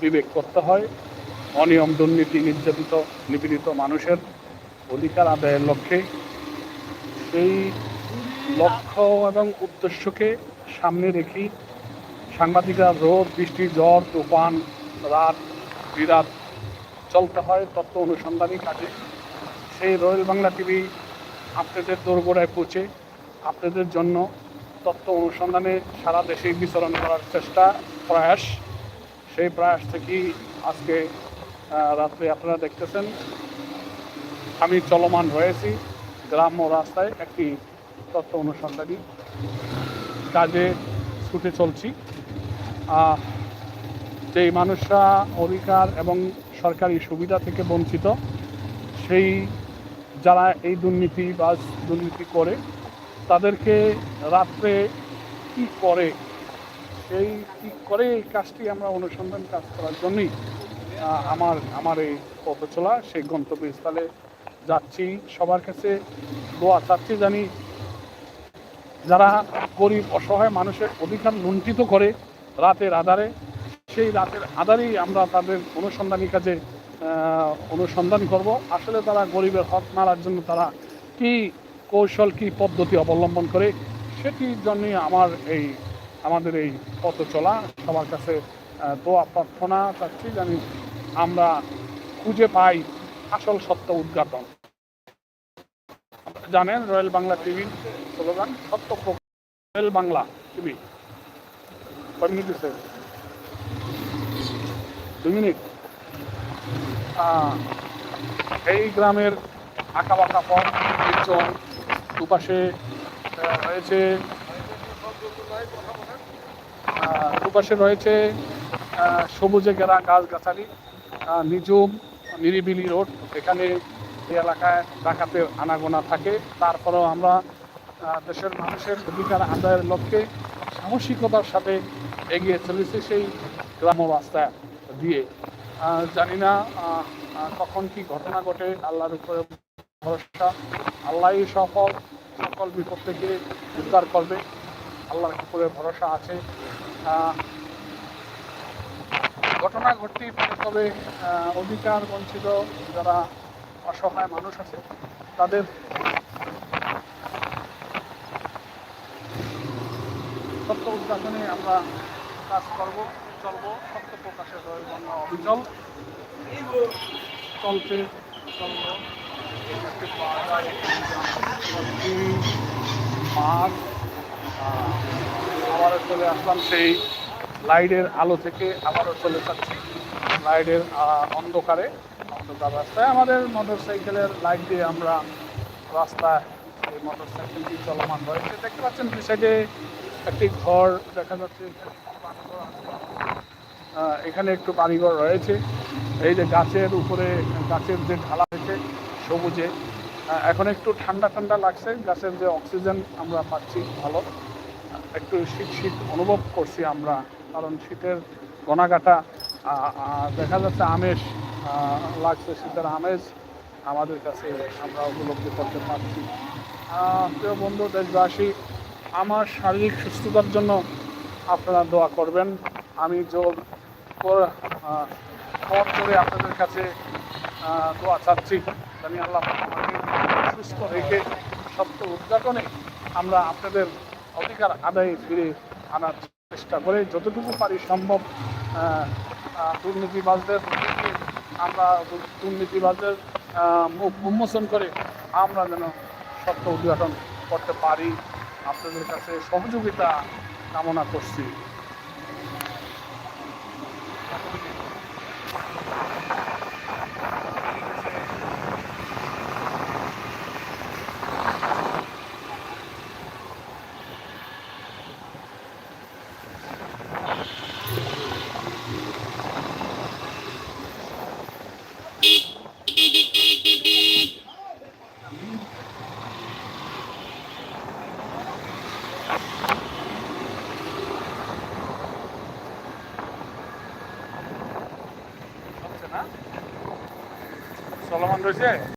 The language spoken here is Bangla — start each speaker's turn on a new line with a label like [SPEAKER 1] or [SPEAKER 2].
[SPEAKER 1] বিবেক করতে হয়। অনিয়ম, দুর্নীতি, নির্যাতিত, নিপীড়িত মানুষের অধিকার আদায়ের লক্ষ্যে। সেই লক্ষ্য এবং উদ্দেশ্যকে সামনে রেখেই সাংবাদিকরা রোদ, বৃষ্টি ঝড় তুফান, রাত, বিরাত চলতে হয় তথ্য অনুসন্ধানী কাজে। সেই রয়্যাল বাংলা টিভি আপনাদের দোরগোড়ায় পৌঁছে আপনাদের জন্য তথ্য অনুসন্ধানে সারা দেশে বিচরণ করার চেষ্টা, প্রয়াস। সেই প্রয়াস থেকেই আজকে রাত্রে আপনারা দেখতেছেন। আমি চলমান রয়েছি গ্রাম্য রাস্তায় একটি তথ্য অনুসন্ধানী কাজে ছুটে চলছি। যেই মানুষরা অধিকার এবং সরকারি সুবিধা থেকে বঞ্চিত, সেই যারা এই দুর্নীতি বা দুর্নীতি করে, তাদেরকে রাত্রে কি করে সেই করে এই কাজটি আমরা অনুসন্ধান কাজ করার জন্যই আমার আমার এই পথ চলা, সেই গন্তব্যস্থলে যাচ্ছি। সবার কাছে দোয়া চাচ্ছি জানি যারা গরিব, অসহায় মানুষের অধিকার লুণ্ঠিত করে রাতের আধারে, সেই রাতের আধারেই আমরা তাদের অনুসন্ধানী কাজে অনুসন্ধান করব। আসলে তারা গরিবের হক মারার জন্য তারা কি কৌশল, কি পদ্ধতি অবলম্বন করে, সেটির জন্যই আমার এই আমাদের এই পথ চলা। সবার কাছে দোয়া, প্রার্থনা চাচ্ছি জানি আমরা খুঁজে পাই আসল সত্য উদ্ঘাটন। জানেন, রয়্যাল বাংলা টিভির স্লোগান, সত্য রয়্যাল বাংলা টিভি। দুই মিনিট। এই গ্রামের আঁকা বাঁকা পথ দুপাশে রয়েছে দুপাশে রয়েছে সবুজে ঘেরা গাছগাছালি নিঝুম, নিরিবিলি রোড। এখানে এই এলাকায় ডাকাতের আনাগোনা থাকে। তারপরেও আমরা দেশের মানুষের অধিকার আদায়ের লক্ষ্যে সাহসিকতার সাথে এগিয়ে চলেছে সেই গ্রাম্য রাস্তা দিয়ে। জানি না কখন কি ঘটনা ঘটে, আল্লাহর উপরে ভরসা আল্লাহই সফল সকল বিপদ থেকে উদ্ধার করবে। আল্লাহর উপরে ভরসা আছে। ঘটনা ঘটতেই পারে, তবে অধিকার বঞ্চিত যারা অসহায় মানুষ আছে, তাদের সত্য উদ্ঘাটনে আমরা কাজ করব, চলব, সত্য প্রকাশের বাংলা অবিচল। চলতে চলব। আবারও চলে আসলাম সেই লাইটের আলো থেকে আবারও চলে যাচ্ছি। লাইটের অন্ধকারে, অন্ধকার রাস্তায় আমাদের মোটর সাইকেলের লাইট দিয়ে আমরা রাস্তায় এই মোটর সাইকেলটি চলমান রয়েছে। দেখতে পাচ্ছেন দুই সাইডে একটি ঘর দেখা যাচ্ছে এখানে একটু বাড়িঘর রয়েছে। এই যে গাছের উপরে, গাছের যে ঢালা হয়েছে সবুজে এখন একটু ঠান্ডা ঠান্ডা লাগছে, গাছের যে অক্সিজেন আমরা পাচ্ছি ভালো। একটু শীত শীত অনুভব করছি আমরা, কারণ শীতের গনাকাটা দেখা যাচ্ছে আমেজ লাগছে শীতের আমেজ। আমাদের কাছে আমরা উপলব্ধি করতে পারছি। প্রিয় বন্ধু, দেশবাসী, আমার শারীরিক সুস্থতার জন্য আপনারা দোয়া করবেন। আমি জোর কর- করে আপনাদের কাছে দোয়া চাচ্ছি। জানি আল্লাহ সুস্থ রেখে সত্য উদযাপনে আমরা আপনাদের অধিকার আদায়ে ফিরে আনার চেষ্টা করে যতটুকু পারি সম্ভব দুর্নীতিবাজদের আমরা দুর্নীতিবাজদের মুখ উন্মোচন করে আমরা যেন সত্য উদ্ঘাটন করতে পারি। আপনাদের কাছে সহযোগিতা কামনা করছি হচ্ছে না চলমান রয়েছে।